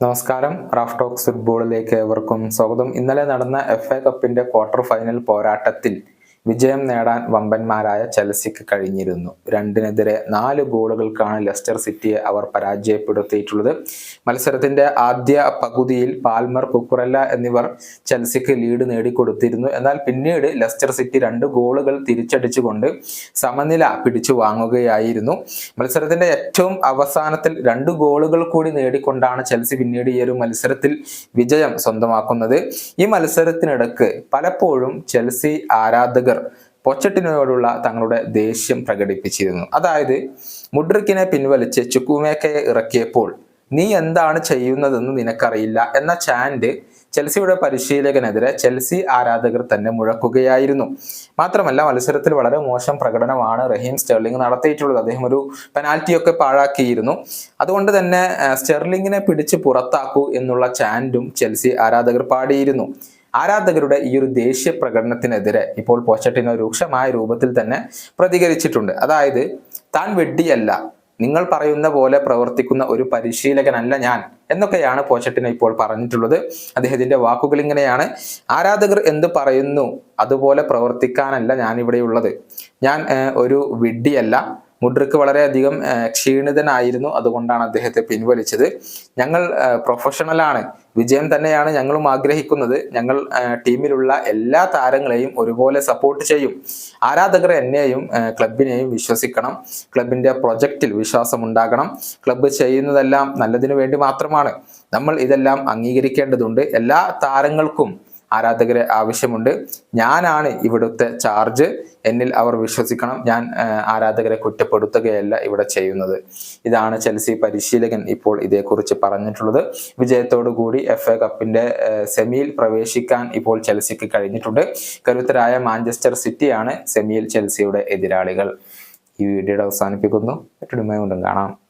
നമസ്കാരം. Raf talks ഫുട്ബോളിലേക്ക് ഏവർക്കും സ്വാഗതം. ഇന്നലെ നടന്ന എഫ് എ കപ്പിന്റെ ക്വാർട്ടർ ഫൈനൽ പോരാട്ടത്തിൽ വിജയം നേടാൻ വമ്പന്മാരായ ചെൽസിക്ക് കഴിഞ്ഞിരുന്നു. രണ്ടിനെതിരെ നാല് ഗോളുകൾക്കാണ് ലെസ്റ്റർ സിറ്റിയെ അവർ പരാജയപ്പെടുത്തിയിട്ടുള്ളത്. മത്സരത്തിന്റെ ആദ്യ പകുതിയിൽ പാൽമർ കുക്കുറല്ല എന്നിവർ ചെൽസിക്ക് ലീഡ് നേടിക്കൊടുത്തിരുന്നു. എന്നാൽ പിന്നീട് ലെസ്റ്റർ സിറ്റി രണ്ട് ഗോളുകൾ തിരിച്ചടിച്ചുകൊണ്ട് സമനില പിടിച്ചു വാങ്ങുകയായിരുന്നു. മത്സരത്തിന്റെ ഏറ്റവും അവസാനത്തിൽ രണ്ട് ഗോളുകൾ കൂടി നേടിക്കൊണ്ടാണ് ചെൽസി പിന്നീട് ഈ ഒരു മത്സരത്തിൽ വിജയം സ്വന്തമാക്കുന്നത്. ഈ മത്സരത്തിനിടക്ക് പലപ്പോഴും ചെൽസി ആരാധകർ പൊച്ചട്ടിനോടുള്ള തങ്ങളുടെ ദേഷ്യം പ്രകടിപ്പിച്ചിരുന്നു. അതായത് മുഡ്രിക്കിനെ പിൻവലിച്ച് ചുക്കുമേക്കയെ ഇറക്കിയപ്പോൾ നീ എന്താണ് ചെയ്യുന്നതെന്ന് നിനക്കറിയില്ല എന്ന ചാൻഡ് ചെൽസിയുടെ പരിശീലകനെതിരെ ചെൽസി ആരാധകർ തന്നെ മുഴക്കുകയായിരുന്നു. മാത്രമല്ല മത്സരത്തിൽ വളരെ മോശം പ്രകടനമാണ് റഹീം സ്റ്റെർലിംഗ് നടത്തിയിട്ടുള്ളത്. അദ്ദേഹം ഒരു പെനാൽറ്റിയൊക്കെ പാഴാക്കിയിരുന്നു. അതുകൊണ്ട് തന്നെ സ്റ്റെർലിങ്ങിനെ പിടിച്ച് പുറത്താക്കൂ എന്നുള്ള ചാൻഡും ചെൽസി ആരാധകർ പാടിയിരുന്നു. ആരാധകരുടെ ഈ ഒരു ദേശീയ പ്രകടനത്തിനെതിരെ ഇപ്പോൾ പോച്ചട്ടിനോ രൂക്ഷമായ രൂപത്തിൽ തന്നെ പ്രതികരിച്ചിട്ടുണ്ട്. അതായത് താൻ വെഡ്ഡിയല്ല നിങ്ങൾ പറയുന്ന പോലെ പ്രവർത്തിക്കുന്ന ഒരു പരിശീലകനല്ല ഞാൻ എന്നൊക്കെയാണ് പോച്ചട്ടിനോ ഇപ്പോൾ പറഞ്ഞിട്ടുള്ളത്. അദ്ദേഹത്തിന്റെ വാക്കുകൾ ഇങ്ങനെയാണ്. ആരാധകർ എന്ത് പറയുന്നു അതുപോലെ പ്രവർത്തിക്കാനല്ല ഞാൻ ഇവിടെയുള്ളത് ഞാൻ ഒരു വിഡ്ഢിയല്ല മുഡ്രിക്ക് വളരെയധികം ക്ഷീണിതനായിരുന്നു. അതുകൊണ്ടാണ് അദ്ദേഹത്തെ പിൻവലിച്ചത്. ഞങ്ങൾ പ്രൊഫഷണലാണ് വിജയം തന്നെയാണ് ഞങ്ങളും ആഗ്രഹിക്കുന്നത്. ഞങ്ങൾ ടീമിലുള്ള എല്ലാ താരങ്ങളെയും ഒരുപോലെ സപ്പോർട്ട് ചെയ്യും. ആരാധകർ എന്നെയും ക്ലബിനെയും വിശ്വസിക്കണം. ക്ലബിന്റെ പ്രൊജക്റ്റിൽ വിശ്വാസം ഉണ്ടാകണം ക്ലബ്ബ് ചെയ്യുന്നതെല്ലാം നല്ലതിനു വേണ്ടി മാത്രമാണ്. നമ്മൾ ഇതെല്ലാം അംഗീകരിക്കേണ്ടതുണ്ട്. എല്ലാ താരങ്ങൾക്കും ആരാധകരെ ആവശ്യമുണ്ട്. ഞാനാണ് ഇവിടുത്തെ ചാർജ് എന്നിൽ അവർ വിശ്വസിക്കണം. ഞാൻ ആരാധകരെ കുറ്റപ്പെടുത്തുകയല്ല ഇവിടെ ചെയ്യുന്നത്. ഇതാണ് ചെൽസി പരിശീലകൻ ഇപ്പോൾ ഇതേക്കുറിച്ച് പറഞ്ഞിട്ടുള്ളത്. വിജയത്തോടു കൂടി എഫ് എ കപ്പിന്റെ സെമിയിൽ പ്രവേശിക്കാൻ ഇപ്പോൾ ചെൽസിക്ക് കഴിഞ്ഞിട്ടുണ്ട്. കരുത്തരായ മാഞ്ചസ്റ്റർ സിറ്റിയാണ് സെമിയിൽ ചെൽസിയുടെ എതിരാളികൾ. ഈ വീഡിയോയുടെ അവസാനിപ്പിക്കുന്നു. മറ്റൊരു കൊണ്ടും കാണാം.